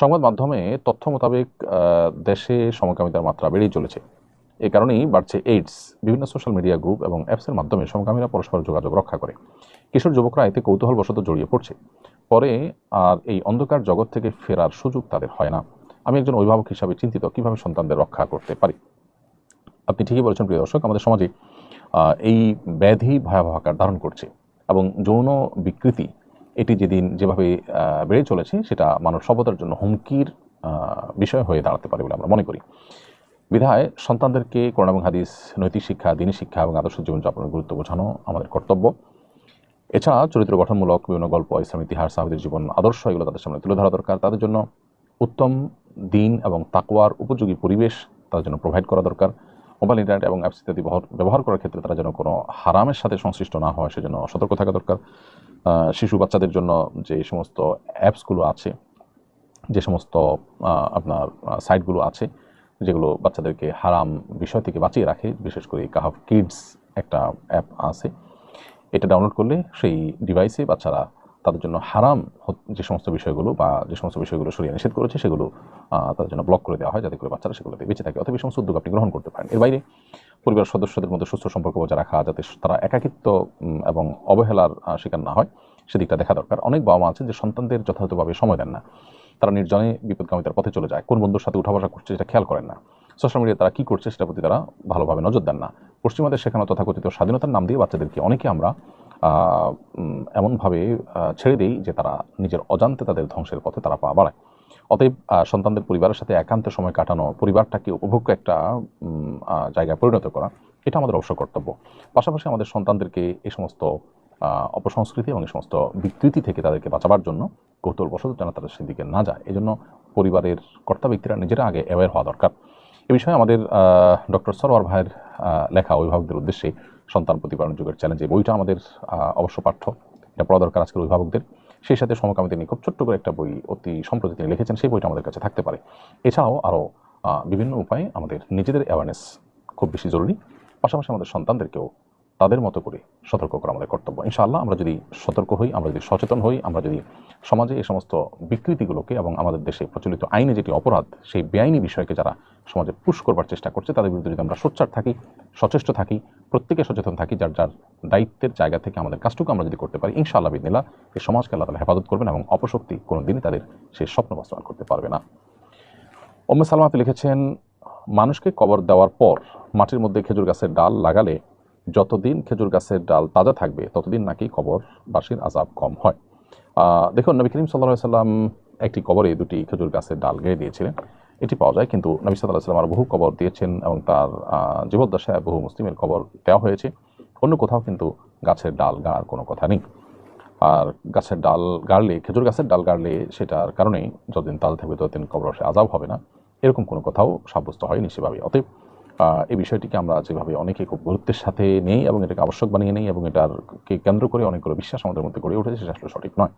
সংবাদ মাধ্যমে তথ্য মোতাবেক দেশে সমকামিতার মাত্রা বেড়েই চলেছে। এ কারণেই বাড়ছে এইডস বিভিন্ন সোশ্যাল মিডিয়া গ্রুপ এবং অ্যাপসের মাধ্যমে সমকামীরা পরস্পর যোগাযোগ রক্ষা করে। কিশোর যুবকরা এতে কৌতূহলবশত জড়িয়ে পড়ছে। পরে আর এই অন্ধকার জগৎ থেকে ফেরার সুযোগ তাদের হয় না। আমি একজন অভিভাবক হিসাবে চিন্তিত কীভাবে সন্তানদের রক্ষা করতে পারি। আপনি ঠিকই বলেছেন, প্রিয় দর্শক, আমাদের সমাজে এই ব্যাধি ভয়াবহ আকার ধারণ করছে এবং যৌন বিকৃতি এটি যেদিন যেভাবে বেড়ে চলেছে সেটা মানব সভ্যতার জন্য হুমকির বিষয় হয়ে দাঁড়াতে পারে বলে আমরা মনে করি। বিধায় সন্তানদেরকে কোরআন এবং হাদিস, নৈতিক শিক্ষা, দিনী শিক্ষা এবং আদর্শ জীবনযাপনের গুরুত্ব বোঝানো আমাদের কর্তব্য। এছাড়া চরিত্র গঠনমূলক বিভিন্ন গল্প, ইসলাম ইতিহাস, সাহাবিদের জীবন, আদর্শ এগুলো তাদের সামনে তুলে ধরা দরকার। তাদের জন্য উত্তম, দিন এবং তাকওয়ার উপযোগী পরিবেশ তাদের জন্য প্রোভাইড করা দরকার। মোবাইল, ইন্টারনেট এবং অ্যাপস ইত্যাদি ব্যবহার- করার ক্ষেত্রে তারা যেন কোনো হারামের সাথে সংশ্লিষ্ট না হয় সেজন্য সতর্ক থাকা দরকার। শিশু বাচ্চাদের জন্য যে সমস্ত অ্যাপসগুলো আছে, যে সমস্ত আপনার সাইটগুলো আছে, যেগুলো বাচ্চাদেরকে হারাম বিষয় থেকে বাঁচিয়ে রাখে, বিশেষ করে কাহাফ কিডস একটা অ্যাপ আছে, এটা ডাউনলোড করলে সেই ডিভাইসে বাচ্চারা তাদের জন্য হারাম যে সমস্ত বিষয়গুলো বা যে সমস্ত বিষয়গুলো সরিয়ে নিষেধ করেছে, সেগুলো তাদের জন্য ব্লক করে দেওয়া হয়, যাতে করে বাচ্চারা সেগুলোতে বেঁচে থাকে, অথবা সমস্ত উদ্যোগ আপনি গ্রহণ করতে পারেন। এর বাইরে পরিবার সদস্যদের মধ্যে সুস্থ সম্পর্ক বজায় রাখা যাতে তারা একাকিত্ব এবং অবহেলার শিকার না হয়, সেদিকটা দেখা দরকার। অনেক বাবা মা আছেন যে সন্তানদের যথাযথভাবে সময় দেন না। তারা নির্জনে বিপদগামিতার পথে চলে যায়। কোন বন্ধুর সাথে উঠা বসা করছে সেটা খেয়াল করেন না। সোশ্যাল মিডিয়া তারা কী করছে সেটার প্রতি তারা ভালোভাবে নজর দেন না। পশ্চিমাদের শেখানো তথাকথিত স্বাধীনতার নাম দিয়ে বাচ্চাদেরকে অনেকে আমরা এমনভাবে ছেড়ে দিই যে তারা নিজের অজান্তে তাদের ধ্বংসের পথে তারা পা বাড়ায়। অতএব সন্তানদের পরিবারের সাথে একান্ত সময় কাটানো, পরিবারটাকে উপভোগ্য একটা জায়গায় পরিণত করা, এটা আমাদের অবশ্য কর্তব্য। পাশাপাশি আমাদের সন্তানদেরকে এই সমস্ত অপসংস্কৃতি এবং এই সমস্ত বিকৃতি থেকে তাদেরকে বাঁচাবার জন্য কৌতূহলবশত যেন তাদের সেদিকে না যায়। এই জন্য পরিবারের কর্তা ব্যক্তিরা নিজেরা আগে অ্যাওয়ার হওয়া দরকার। এ বিষয়ে আমাদের ডক্টর সরওয়ার ভাইয়ের লেখা অভিভাবকদের উদ্দেশ্যে সন্তান প্রতিপালন যুগের চ্যালেঞ্জ এই বইটা আমাদের অবশ্য পাঠ্য, এটা পড়া দরকার আজকের অভিভাবকদের। সেই সাথে সমকামিতা নিয়ে খুব ছোট্ট করে একটা বই অতি সম্প্রতি তিনি লিখেছেন, সেই বইটা আমাদের কাছে থাকতে পারে। এছাড়াও আরও বিভিন্ন উপায়ে আমাদের নিজেদের অ্যাওয়ারনেস খুব বেশি জরুরি। পাশাপাশি আমাদের সন্তানদেরকেও তাদের মতো করে সতর্ক করা আমাদের কর্তব্য। ইনশাআল্লাহ আমরা যদি সতর্ক হই, আমরা যদি সচেতন হই, আমরা যদি সমাজে এই সমস্ত বিকৃতিগুলোকে এবং আমাদের দেশে প্রচলিত আইনে যেটি অপরাধ, সেই বেআইনি বিষয়কে যারা সমাজে পুশ করবার চেষ্টা করছে, তাদের বিরুদ্ধে যদি আমরা সোচ্চার থাকি, সচেষ্ট থাকি, প্রত্যেকে সচেতন থাকি, যার যার দায়িত্বের জায়গা থেকে আমাদের কাজটুকু আমরা যদি করতে পারি, ইনশাআল্লাহ বিদিনিল্লাহ এই সমাজকে আল্লাহ তালা হেফাজত করবেন এবং অপশক্তি কোনো দিনই তাদের সেই স্বপ্ন বাস্তবায়ন করতে পারবে না। ওম্মে সালমাতে লিখেছেন, মানুষকে কবর দেওয়ার পর মাটির মধ্যে খেজুর গাছের ডাল লাগালে যতদিন খেজুর গাছের ডাল তাজা থাকবে, ততদিন নাকি কবরবাসীর আজাব কম হয়। দেখুন, নবী করিম সাল্লাহ সাল্লাম একটি কবরে দুটি খেজুর গাছের ডাল গেড়ে দিয়েছিলেন। এটি পাওয়া যায়। কিন্তু নবী সাল্লাহ সাল্লাম আরও বহু কবর দিয়েছেন এবং তার জীবদ্দশায় বহু মুসলিমের কবর দেওয়া হয়েছে। অন্য কোথাও কিন্তু গাছের ডাল গাড়ার কোনো কথা নেই। আর গাছের ডাল গাড়লে, খেজুর গাছের ডাল গাড়লে সেটার কারণেই যতদিন তাল থাকবে ততদিন কবরসে আজাব হবে না। এরকম কোনো কথাও সাব্যস্ত হয়নি সেভাবে। অতএব এই বিষয়টিকে আমরা যেভাবে অনেকে খুব গুরুত্বের সাথে নেই এবং এটাকে আবশ্যক বানিয়ে নেই এবং এটাকে কেন্দ্র করে অনেকগুলো বিশ্বাস আমাদের মধ্যে গড়ে উঠেছে, সেটা আসলে সঠিক নয়।